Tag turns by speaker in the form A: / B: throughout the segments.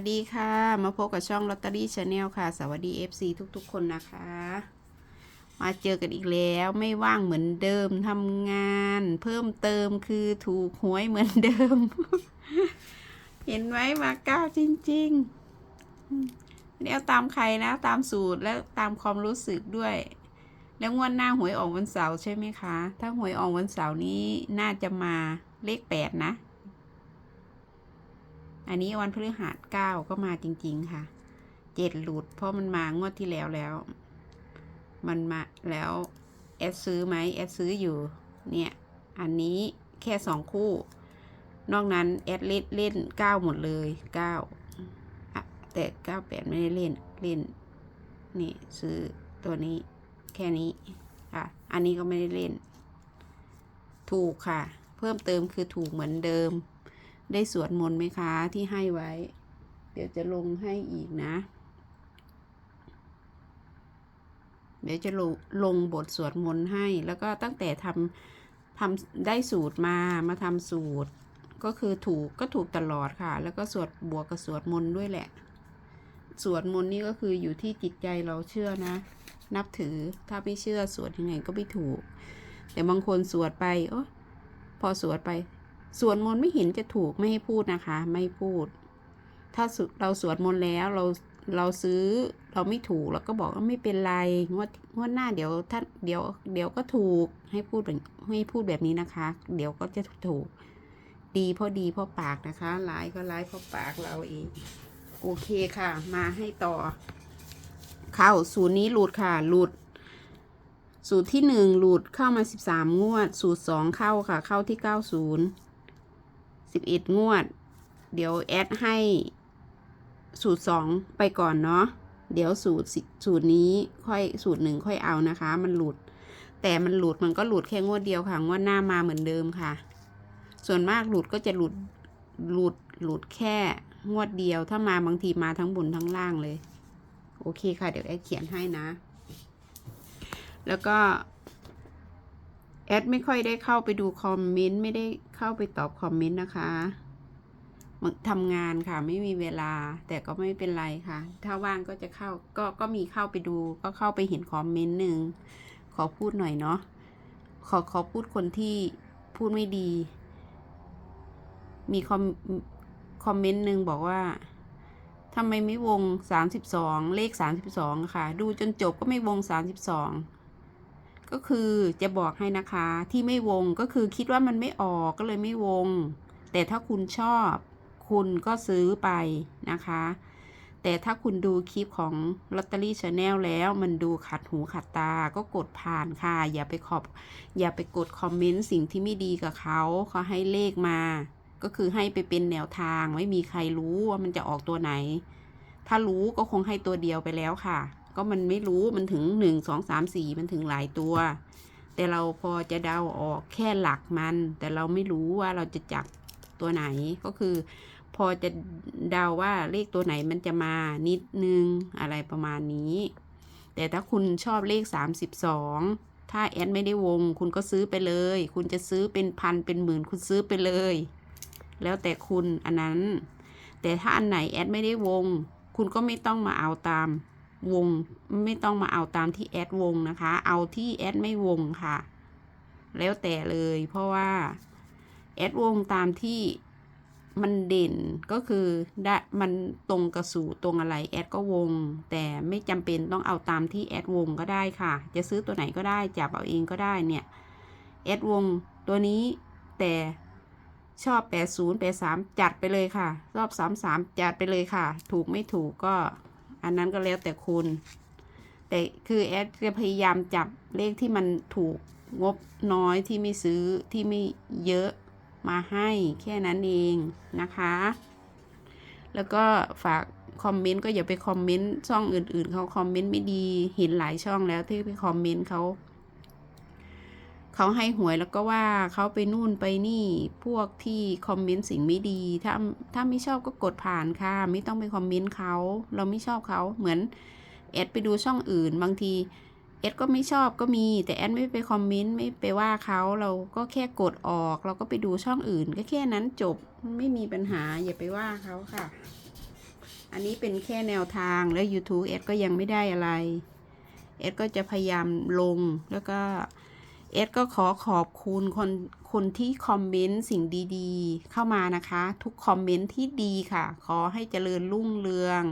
A: วัสดีค่ะ มาพบกับช่องลอตเตอรี่ชาแนลค่ะ สวัสดี FC ทุกๆ คนนะคะ มาเจอกันอีกแล้วไม่ว่างเหมือนเดิมทำงาน เพิ่มเติมคือถูกหวยเหมือนเดิม เห็นไหมมาก้าจริงๆไม่ได้เอาตามใครนะตามสูตรและตามความรู้สึกด้วย แล้วงวดหน้าหวยออกวันเสาร์ใช่ไหมคะ ถ้าหวยออกวันเสาร์นี้น่าจะมาเลขแปดนะ อันนี้วันพฤหัสเก้าก็มาจริง ๆ ค่ะ เจ็ดหลุด เพราะมันมางวดที่แล้วแล้ว มันมาแล้วแอดซื้อไหมแอดซื้ออยู่ เนี่ย อันนี้แค่สองคู่ นอกนั้นแอดเล่นเล่นเก้าหมดเลยเก้าแต่เก้าแปดไม่ได้เล่นเล่น นี่ซื้อตัวนี้แค่นี้ค่ะ อันนี้ก็ไม่ได้เล่น ถูกค่ะ เพิ่มเติมคือถูกเหมือนเดิม ได้สวดมนต์ไหมคะที่ให้ไว้ เดี๋ยวจะลงให้อีกนะ เดี๋ยวจะลงลงบทสวดมนต์ให้ แล้วก็ตั้งแต่ทำทำได้สูตรมามาทำสูตร ก็คือถูกก็ถูกตลอดค่ะ แล้วก็สวดบวกกับสวดมนต์ด้วยแหละ สวดมนต์นี่ก็คืออยู่ที่จิตใจเราเชื่อนะ นับถือถ้าไม่เชื่อสวดยังไงก็ไม่ถูก แต่บางคนสวดไปโอ้พอสวดไป สวดมนต์ไม่เห็นจะถูกไม่ให้พูดนะคะ ไม่พูด ถ้าเราสวดมนต์แล้วเราเราซื้อเราไม่ถูกเราก็บอกว่าไม่เป็นไรงวดงวดหน้าเดี๋ยวท่านเดี๋ยวเดี๋ยวก็ถูกให้พูดแบบให้พูดแบบนี้นะคะ เดี๋ยวก็จะถูก ดีเพราะดีเพราะปากนะคะร้ายก็ร้ายเพราะปากเราเองโอเคค่ะ มาให้ต่อ เข้าสูตรนี้หลุดค่ะหลุด สูตรที่หนึ่งหลุดเข้ามาสิบสามงวด สูตรสองเข้าค่ะ เข้าที่เก้าศูนย์ สิบเอ็ดงวด เดี๋ยวแอดให้สูตรสองไปก่อนเนาะ เดี๋ยวสูตรสูตรนี้ค่อยสูตรหนึ่งค่อยเอานะคะ มันหลุด แต่มันหลุดมันก็หลุดแค่งวดเดียวค่ะ งวดหน้ามาเหมือนเดิมค่ะ ส่วนมากหลุดก็จะหลุดหลุดหลุดแค่งวดเดียวถ้ามาบางทีมาทั้งบนทั้งล่างเลย โอเคค่ะ เดี๋ยวแอดเขียนให้นะ แล้วก็ แอดไม่ค่อยได้เข้าไปดูคอมเมนต์ไม่ได้เข้าไปตอบคอมเมนต์นะคะทำงานค่ะไม่มีเวลา แต่ก็ไม่เป็นไรค่ะ ถ้าว่างก็จะเข้าก็ก็มีเข้าไปดู ก็เข้าไปเห็นคอมเมนต์หนึ่งขอพูดหน่อยเนาะขอขอพูดคนที่พูดไม่ดี มีคอมคอมเมนต์หนึ่งบอกว่าทำไมไม่วงสามสิบสองเลขสามสิบสองค่ะ ดูจนจบก็ไม่วงสามสิบสอง ก็คือจะบอกให้นะคะที่ไม่วงก็คือคิดว่ามันไม่ออกก็เลยไม่วง แต่ถ้าคุณชอบ คุณก็ซื้อไปนะคะ แต่ถ้าคุณดูคลิปของลอตเตอรี่ชาแนลแล้วมันดูขัดหูขัดตาก็กดผ่านค่ะ อย่าไปขอบ อย่าไปกดคอมเมนต์สิ่งที่ไม่ดีกับเขาเขาให้เลขมา ก็คือให้ไปเป็นแนวทางไม่มีใครรู้ว่ามันจะออกตัวไหน ถ้ารู้ก็คงให้ตัวเดียวไปแล้วค่ะ ก็มันไม่รู้มันถึงหนึ่งสองสามสี่มันถึงหลายตัว แต่เราพอจะเดาออกแค่หลักมัน แต่เราไม่รู้ว่าเราจะจับตัวไหนก็คือ พอจะเดาว่าเลขตัวไหนมันจะมานิดนึงอะไรประมาณนี้ แต่ถ้าคุณชอบเลขสามสิบสองถ้าแอดไม่ได้วง คุณก็ซื้อไปเลย คุณจะซื้อเป็นพันเป็นหมื่นคุณซื้อไปเลย แล้วแต่คุณอันนั้น แต่ถ้าอันไหนแอดไม่ได้วง คุณก็ไม่ต้องมาเอาตาม วงไม่ต้องมาเอาตามที่แอดวงนะคะ เอาที่แอดไม่วงค่ะ แล้วแต่เลยเพราะว่าแอดวงตามที่มันเด่นก็คือได้มันตรงกระสูตรงอะไรแอดก็วง แต่ไม่จำเป็นต้องเอาตามที่แอดวงก็ได้ค่ะ จะซื้อตัวไหนก็ได้จับเอาเองก็ได้เนี่ยแอดวงตัวนี้แต่ชอบ 80 83 จัดไปเลยค่ะ รอบ 33 จัดไปเลยค่ะ ถูกไม่ถูกก็ อันนั้นก็แล้วแต่คุณ แต่คือแอดจะพยายามจับเลขที่มันถูกงบน้อยที่ไม่ซื้อที่ไม่เยอะมาให้แค่นั้นเองนะคะ แล้วก็ฝากคอมเมนต์ก็อย่าไปคอมเมนต์ช่องอื่นๆเขาคอมเมนต์ไม่ดีเห็นหลายช่องแล้วที่ไปคอมเมนต์เขา เขาให้หวยแล้วก็ว่าเขาไปนู่นไปนี่พวกที่คอมเมนต์สิ่งไม่ดี ถ้าถ้าไม่ชอบก็กดผ่านค่ะ ไม่ต้องไปคอมเมนต์เขาเราไม่ชอบเขาเหมือนแอดไปดูช่องอื่น บางทีแอดก็ไม่ชอบก็มี แต่แอดไม่ไปคอมเมนต์ไม่ไปว่าเขาเราก็แค่กดออก เราก็ไปดูช่องอื่น ก็แค่นั้นจบไม่มีปัญหาอย่าไปว่าเขาค่ะ อันนี้เป็นแค่แนวทางแล้ว YouTube เอสก็ยังไม่ได้อะไรเอสก็จะพยายามลงแล้วก็ เอสก็ขอขอบคุณคนคนที่คอมเมนต์สิ่งดีๆ เข้ามานะคะ ทุกคอมเมนต์ที่ดีค่ะ ขอให้เจริญรุ่งเรือง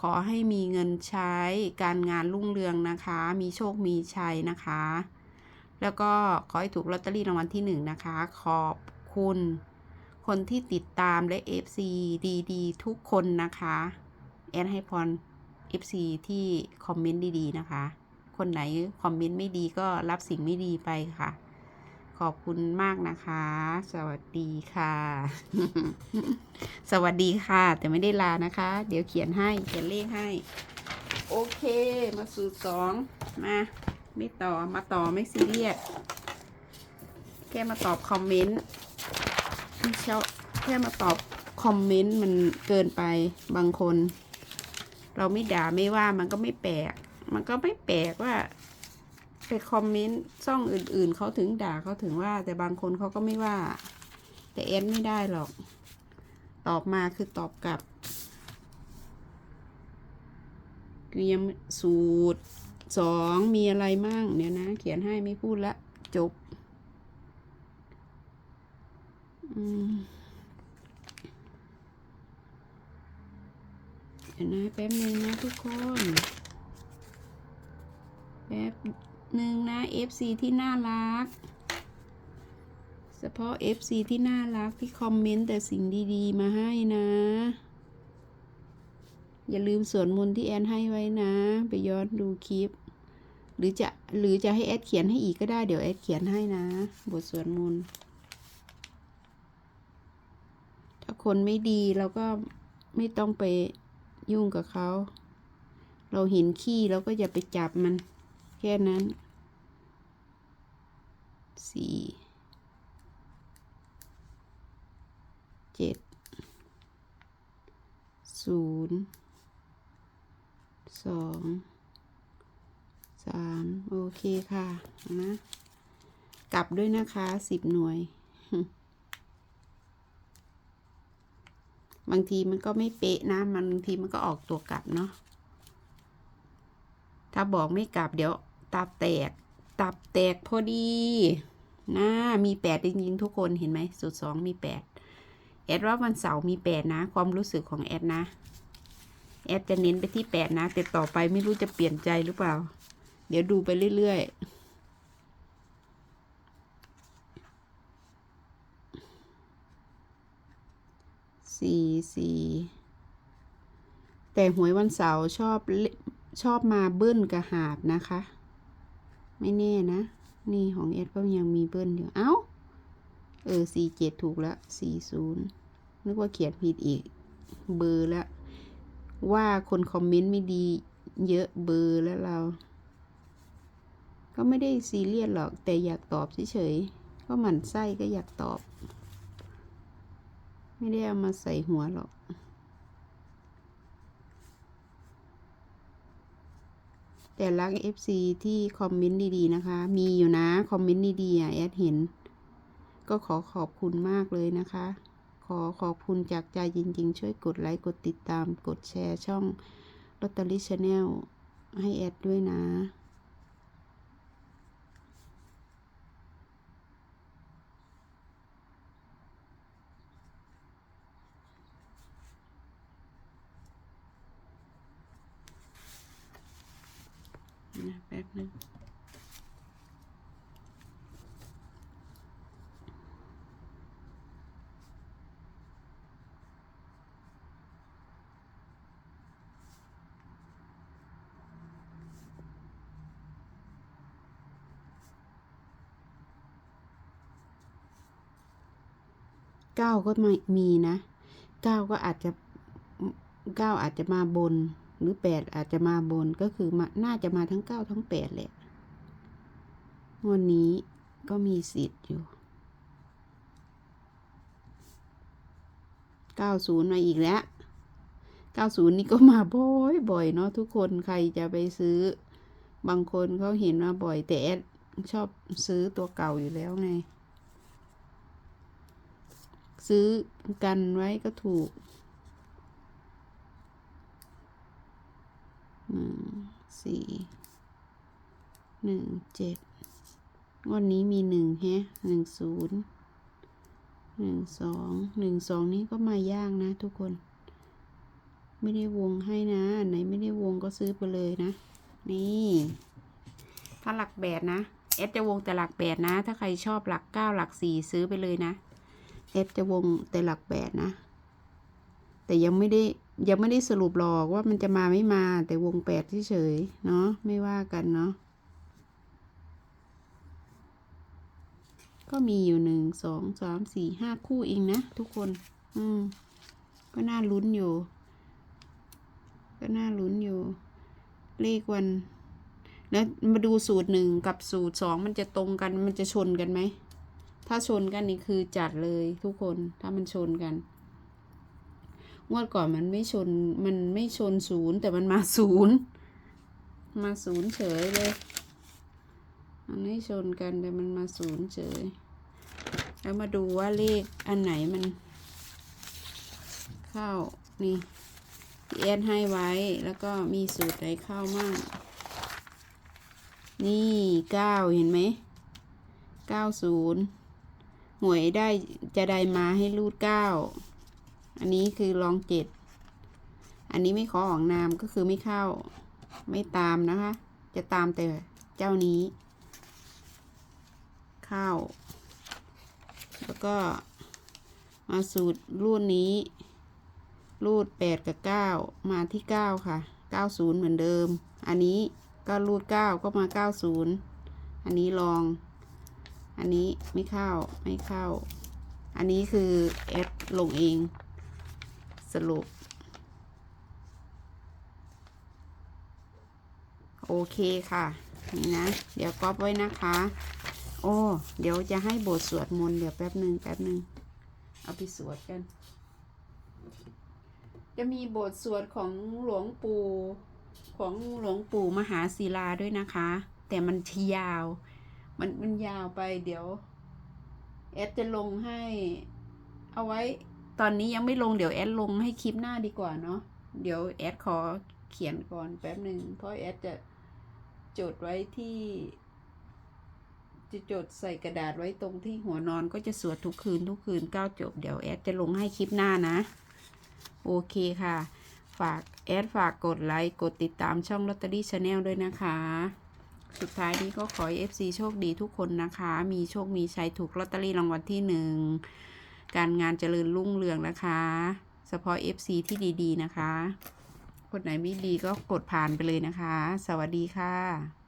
A: ขอให้มีเงินใช้การงานรุ่งเรืองนะคะ มีโชคมีชัยนะคะ แล้วก็ขอให้ถูกลอตเตอรี่รางวัลที่หนึ่งนะคะ ขอบคุณ คนที่ติดตามและ FC ดีๆ ทุกคนนะคะแอนให้พร FC ที่คอมเมนต์ดีๆนะคะ คนไหนคอมเมนต์ไม่ดีก็รับสิ่งไม่ดีไปค่ะ ขอบคุณมากนะคะ สวัสดีค่ะ สวัสดีค่ะ แต่ไม่ได้ลานะคะ เดี๋ยวเขียนให้เขียนเลขให้ โอเค มาสูตรสองมาไม่ต่อมาต่อไม่ซีเรียสแค่มาตอบคอมเมนต์ไม่ชอบแค่มาตอบคอมเมนต์มันเกินไปบางคน เราไม่ด่าไม่ว่ามันก็ไม่แปลก มันก็ไม่แปลกว่าไปคอมเมนต์ช่องอื่น ๆเขาถึงด่าเขาถึงว่า แต่บางคนเขาก็ไม่ว่า แต่เอ็นไม่ได้หรอก ตอบมาคือตอบกลับเตรียมสูตรสองมีอะไรมั่งเดี๋ยนะ เขียนให้ไม่พูดละ จบอืมเดี๋ยวนะแป๊บนึงนะทุกคน แป๊บหนึ่งนะ FC ที่น่ารัก เฉพาะ FC ที่น่ารักที่คอมเมนต์แต่สิ่งดีๆ มาให้นะ อย่าลืมสวดมนต์ที่แอนให้ไว้นะ ไปย้อนดูคลิป หรือจะหรือจะให้แอดเขียนให้อีกก็ได้เดี๋ยวแอดเขียนให้นะ บทสวดมนต์ถ้าคนไม่ดีเราก็ไม่ต้องไปยุ่งกับเขา เราเห็นขี้เราก็อย่าไปจับมัน แค่นั้นสี่เจ็ดศูนย์สองสามโอเคค่ะนะกลับด้วยนะคะสิบหน่วย บางทีมันก็ไม่เป๊ะนะมันบางทีมันก็ออกตัวกลับเนาะถ้าบอกไม่กลับเดี๋ยว ตับแตก ตับแตกพอดีนะมีแปดจริงๆทุกคนเห็นไหมสูตรสองมีแปดแอดว่าวันเสาร์มีแปดนะ ความรู้สึกของแอดนะ แอดจะเน้นไปที่แปดนะ แต่ต่อไปไม่รู้จะเปลี่ยนใจหรือเปล่า เดี๋ยวดูไปเรื่อยๆสี่สี่แต่หวยวันเสาร์ชอบชอบมาเบิ้ลกระหาบนะคะ ไม่แน่นะ นี่ของเอสก็ยังมีเบิ้ลอยู่ เอ้า เออสี่เจ็ดถูกแล้วสี่ศูนย์นึกว่าเขียนผิดอีก เบอร์ล้วว่าคนคอมเมนต์ไม่ดีเยอะเบอร์แล้วเรา ก็ไม่ได้ซีเรียสหรอก แต่อยากตอบเฉยๆ ก็หมั่นไส้ก็อยากตอบ ไม่ได้เอามาใส่หัวหรอก แต่รัก FC ที่คอมเมนต์ดีๆนะคะ มีอยู่นะ คอมเมนต์ดีๆอะแอดเห็น ก็ขอขอบคุณมากเลยนะคะ ขอขอบคุณจากใจจริงๆ ช่วยกดไลค์ กดติดตาม กดแชร์ช่องลอตเตอรี่ชาแนลให้แอดด้วยนะ นะแป๊บนึงเก้าก็ไม่มีนะเก้าก็อาจจะเก้าอาจจะมาบน หรือแปดอาจจะมาบนก็คือมาน่าจะมาทั้งเก้าทั้งแปดแหละงวันนี้ก็มีสิทธิ์อยู่เก้าศูนย์มาอีกแล้วเก้าศูนย์นี่ก็มาบ่อยบ่อยเนาะทุกคนใครจะไปซื้อ บางคนเขาเห็นมาบ่อยแต่แอดชอบซื้อตัวเก่าอยู่แล้วไง ซื้อกันไว้ก็ถูก หนึ่งสี่หนึ่งเจ็ดวดนี้มีหนึ่งแฮะหนึ่งศูนย์หนึ่งสองหนึ่งสองนี้ก็มายางนะทุกคน ไม่ได้วงให้นะไหนไม่ได้วงก็ซื้อไปเลยนะ นี่ถ้าหลักแปดนะเอฟจะวงแต่หลักแปดนะ ถ้าใครชอบหลักเก้าหลักสี่ซื้อไปเลยนะเอฟจะวงแต่หลักแปดนะ แต่ยังไม่ได้ ยังไม่ได้สรุปหรอกว่ามันจะมาไม่มา แต่วงแปดเฉยเนาะไม่ว่ากันเนาะก็มีอยู่หนึ่งสองสามสี่ห้าคู่เองนะทุกคน อืม ก็น่าลุ้นอยู่ ก็น่าลุ้นอยู่ เลขวัน แล้วมาดูสูตรหนึ่งกับสูตรสองมันจะตรงกันมันจะชนกันไหม ถ้าชนกันนี่คือจัดเลยทุกคนถ้ามันชนกัน งวดก่อนมันไม่ชนมันไม่ชนศูนย์แต่มันมาศูนย์มาศูนย์เฉยเลยมันไม่ชนกันแต่มันมาศูนย์เฉย แล้วมาดูว่าเลขอันไหนมัน เข้านี่ที่แอดให้ไว้แล้วก็มีสูตรไหนเข้ามั่งนี่เก้าเห็นไหมเก้าศูนย์หวยได้จะได้มาให้รูดเก้า อันนี้คือลองเจ็ด อันนี้ไม่ขอออกนามก็คือไม่เข้า ไม่ตามนะคะ จะตามแต่เจ้านี้ เข้า แล้วก็มาสูตรรุ่นนี้ รูดแปดกับเก้ามาที่เก้าค่ะเก้าศูนย์เหมือนเดิม อันนี้ก็รูดเก้าก็มาเก้าศูนย์อันนี้ลอง อันนี้ไม่เข้าไม่เข้า อันนี้คือแอดลงเอง รุป โอเคค่ะ นี่นะ เดี๋ยวก๊อปไว้นะคะ โอ้ เดี๋ยวจะให้บทสวดมนต์เดี๋ยวแป๊บหนึ่งแป๊บหนึ่งเอาไปสวดกัน จะมีบทสวดของหลวงปู่ของหลวงปู่มหาศิลาด้วยนะคะ แต่มันทียาว มันมันยาวไปเดี๋ยวแอดจะลงให้เอาไว้ ตอนนี้ยังไม่ลงเดี๋ยวแอดลงให้คลิปหน้าดีกว่าเนาะเดี๋ยวแอดขอเขียนก่อนแป๊บหนึ่งเพราะแอดจะจดไว้ที่จะจดใส่กระดาษไว้ตรงที่หัวนอนก็จะสวดทุกคืนทุกคืนเก้าจบ เดี๋ยวแอดจะลงให้คลิปหน้านะ โอเคค่ะ ฝากแอดฝากกดไลค์กดติดตามช่องลอตเตอรี่ชาแนลด้วยนะคะ สุดท้ายนี้ก็ขอให้ FC โชคดีทุกคนนะคะ มีโชคมีชัยถูกลอตเตอรี่รางวัลที่หนึ่ง การงานเจริญรุ่งเรืองนะคะ เฉพาะ FC ที่ดีๆนะคะ คนไหนไม่ดีก็กดผ่านไปเลยนะคะ สวัสดีค่ะ